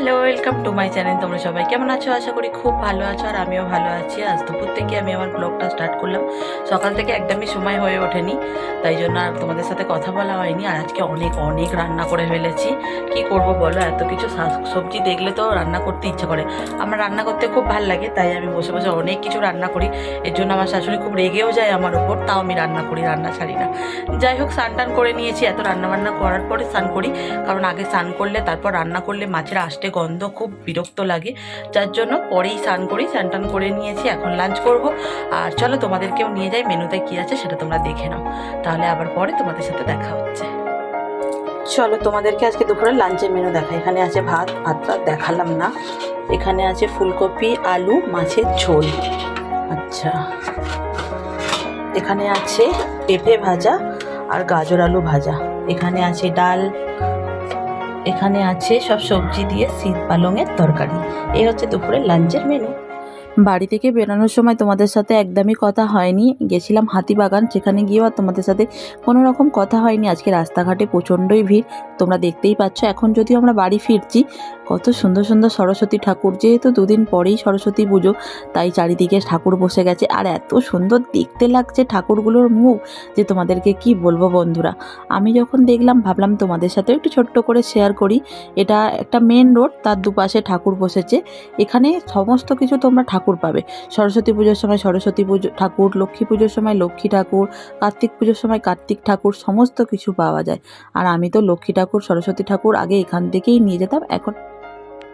Hello. Welcome to my channel তোমরা সবাই কেমন আছো? আশা করি খুব ভালো আছো আর আমিও ভালো আছি। আজ দুপুর থেকে আমি আমার ব্লগটা স্টার্ট করলাম। সকাল থেকে একদমই সময় হয়ে ওঠেনি, তাই জন্য আর তোমাদের সাথে কথা বলা হয়নি। আর আজকে অনেক অনেক রান্না করে ফেলেছি। কি করব বলো? এত কিছু সবজি দেখলে তো রান্না করতে ইচ্ছে করে। আমার রান্না করতে খুব ভালো লাগে, তাই আমি বসে বসে অনেক কিছু রান্না করি। এর জন্য আমার শাশুড়ি খুব রেগেও যায় আমার উপর, তাও আমি রান্না করি, রান্না ছাড়ি না। যাই হোক, স্নান টান করে নিয়েছি। এত রান্না বান্না করার পরে স্নান করি, কারণ আগে স্নান করলে, তারপর রান্না করলে মাছের আষ্টে গন্ধ খুব বিরক্ত লাগে। যার জন্য পরেই স্নান করি স্নান টান করে নিয়েছি, এখন লাঞ্চ করব। আর চলো তোমাদেরকেও নিয়ে যাই মেনুতে কী আছে সেটা তোমরা দেখে নাও। তাহলে আবার পরে তোমাদের সাথে দেখা হচ্ছে। চলো তোমাদেরকে আজকে দুপুরে লাঞ্চের মেনু দেখা এখানে আছে ভাত ভাতটা দেখালাম না। এখানে আছে ফুলকপি, আলু, মাছের ঝোল। আচ্ছা। এখানে আছে পেঁপে ভাজা আর গাজর আলু ভাজা। এখানে আছে ডাল এখানে আছে সব সবজি দিয়ে শীত পালংয়ের তরকারি। এই হচ্ছে দুপুরের লাঞ্চের মেনু বাড়ি থেকে বেরোনোর সময় তোমাদের সাথে একদমই কথা হয়নি। গেছিলাম হাতিবাগান, সেখানে গিয়েও আর তোমাদের সাথে কোনো রকম কথা হয়নি। আজকে রাস্তাঘাটে প্রচণ্ডই ভিড়, তোমরা দেখতেই পাচ্ছ। এখন যদিও আমরা বাড়ি ফিরছি কত সুন্দর সুন্দর সরস্বতী ঠাকুর। যেহেতু দুদিন পরেই সরস্বতী পুজো, তাই চারিদিকে ঠাকুর বসে গেছে। আর এত সুন্দর দেখতে লাগছে ঠাকুরগুলোর মুখ যে তোমাদেরকে কি বলব বন্ধুরা। আমি যখন দেখলাম, ভাবলাম তোমাদের সাথেও একটু ছোট্ট করে শেয়ার করি। এটা একটা মেন রোড তার দুপাশে ঠাকুর বসেছে। এখানে সমস্ত কিছু তোমরা ঠাকুর পাবে। সরস্বতী পুজোর সময় সরস্বতী পুজো, ঠাকুর, লক্ষ্মী পুজোর সময় লক্ষ্মী ঠাকুর, কার্তিক পুজোর সময় কার্তিক ঠাকুর, সমস্ত কিছু পাওয়া যায়। আর আমি তো লক্ষ্মী ঠাকুর, সরস্বতী ঠাকুর আগে এখান থেকেই নিয়ে যেতাম, এখন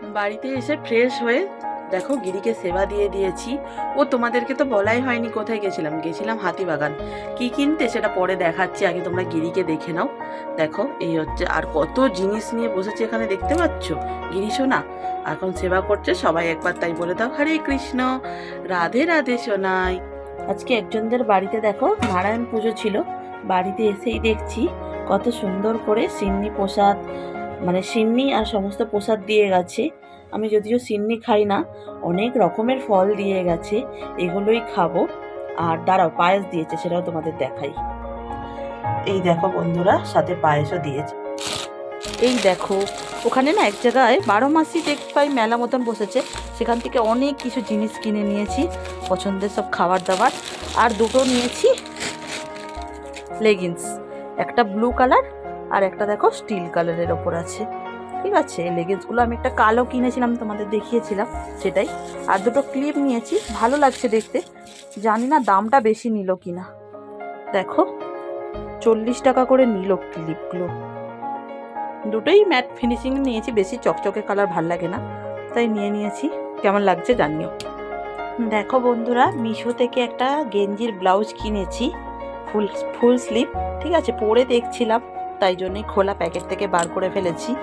বাড়িতে এসে ফ্রেশ হয়ে দেখো গিরিকে সেবা দিয়ে দিয়েছি। ও তোমাদেরকে তো বলাই হয়নি কোথায় গেছিলাম। গেছিলাম হাতিবাগান। কি কিনতে সেটা পরে দেখাচ্ছি। আগে তোমরা গিরিকে দেখে নাও। দেখো, এই হচ্ছে আর কত জিনিস নিয়ে বসেছে এখানে দেখতে পাচ্ছ? গিরি সোনা, এখন সেবা করছে, সবাই একবার তাই বলে দাও, হরে কৃষ্ণ, রাধে রাধে সোনাই। আজকে একজনদের বাড়িতে দেখো নারায়ণ পুজো ছিল। বাড়িতে এসেই দেখছি কত সুন্দর করে সিন্নি প্রসাদ মানে সিন্নি আর সমস্ত প্রসাদ দিয়ে গেছে। আমি যদিও সিন্নি খাই না, অনেক রকমের ফল দিয়ে গেছে, এগুলোই খাব। আর দাঁড়াও, পায়েস দিয়েছে, সেটাও তোমাদের দেখাই। এই দেখো বন্ধুরা, সাথে পায়েসও দিয়েছে। এই দেখো, ওখানে না এক জায়গায় বারো মাসই টেক্সটাইল মেলা মতন বসেছে। সেখান থেকে অনেক কিছু জিনিস কিনে নিয়েছি, পছন্দের সব খাবার দাবার। আর দুটো নিয়েছি লেগিংস, একটা ব্লু কালার আর একটা দেখো স্টিল কালারের ওপর আছে। ঠিক আছে লেগিংসগুলো আমি একটা কালো কিনেছিলাম, তোমাদের দেখিয়েছিলাম সেটাই। আর দুটো ক্লিপ নিয়েছি, ভালো লাগছে দেখতে। জানি না দামটা বেশি নিল কিনা। দেখো, চল্লিশ টাকা করে নিল ক্লিপগুলো দুটোই ম্যাট ফিনিশিং নিয়েছি, বেশি চকচকে কালার ভালো লাগে না। তাই নিয়ে নিয়েছি, কেমন লাগছে জানিও। দেখো বন্ধুরা, মিশো থেকে একটা গেঞ্জির ব্লাউজ কিনেছি, ফুল ফুল স্লিভ ঠিক আছে, পরে দেখছিলাম। তাই জন্যই খোলা প্যাকেট থেকে বার করে ফেলেছি।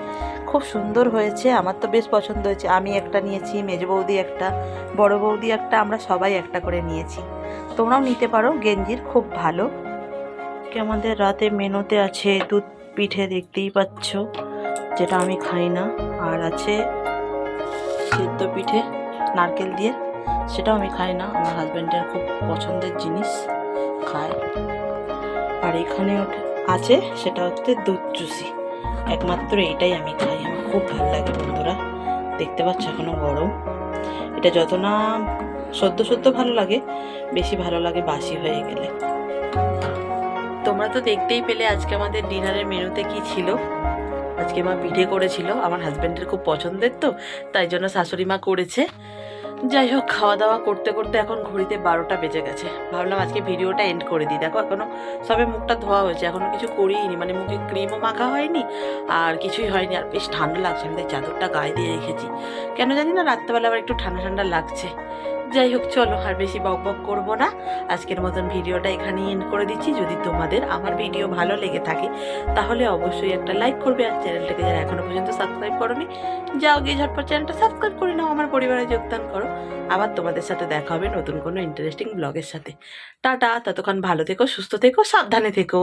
খুব সুন্দর হয়েছে, আমার তো বেশ পছন্দ হয়েছে। আমি একটা নিয়েছি, মেজ বৌদি একটা, বড় বৌদি একটা, আমরা সবাই একটা করে নিয়েছি। তোমরাও নিতে পারো, গেঞ্জির খুব ভালো। আমাদের রাতে মেনুতে আছে দুধ পিঠে, দেখতেই পাচ্ছ, যেটা আমি খাই না। আর আছে সিদ্ধ পিঠে, নারকেল দিয়ে, সেটাও আমি খাই না। আমার হাজব্যান্ডের খুব পছন্দের জিনিস, খায়। আর এখানে ওঠে- আছে, সেটা হচ্ছে দুধ চুষি। একমাত্র এটাই আমি খাই, আমার খুব ভালো লাগে বন্ধুরা। দেখতে পাচ্ছ এখনও গরম। এটা যত না সদ্য সদ্য ভালো লাগে, বেশি ভালো লাগে বাসি হয়ে গেলে। তোমরা তো দেখতেই পেলে আজকে আমাদের ডিনারের মেনুতে কি ছিল। আজকে মা পিঠে করেছিল, আমার হাজব্যান্ডের খুব পছন্দের তো, তাই জন্য শাশুড়ি মা করেছে। যাই হোক খাওয়া দাওয়া করতে করতে এখন ঘড়িতে বারোটা বেজে গেছে। ভাবলাম আজকে ভিডিওটা এন্ড করে দিই। দেখো এখনও সবে মুখটা ধোয়া হয়েছে। এখনও কিছু করিনি। মানে মুখে ক্রিমও মাখা হয়নি, আর কিছুই হয়নি। আর বেশ ঠান্ডা লাগছে। আমি তাই চাদরটা গায়ে দিয়ে রেখেছি। কেন জানি না, রাত্রেবেলা আবার একটু ঠান্ডা ঠান্ডা লাগছে। যাই হোক, চলো আর বেশি বক বক করব না। আজকের মতন ভিডিওটা এখানেই এন্ড করে দিচ্ছি। যদি তোমাদের আমার ভিডিও ভালো লেগে থাকে, তাহলে অবশ্যই একটা লাইক করবে আর চ্যানেলটাকে যারা এখনও পর্যন্ত সাবস্ক্রাইব করোনি, যাও গিয়ে ঝটপট চ্যানেলটা সাবস্ক্রাইব করে নাও, আমার পরিবারে যোগদান করো। আবার তোমাদের সাথে দেখা হবে নতুন কোনো ইন্টারেস্টিং ব্লগের সাথে। টাটা, ততক্ষণ ভালো থেকো, সুস্থ থেকো, সাবধানে থেকো।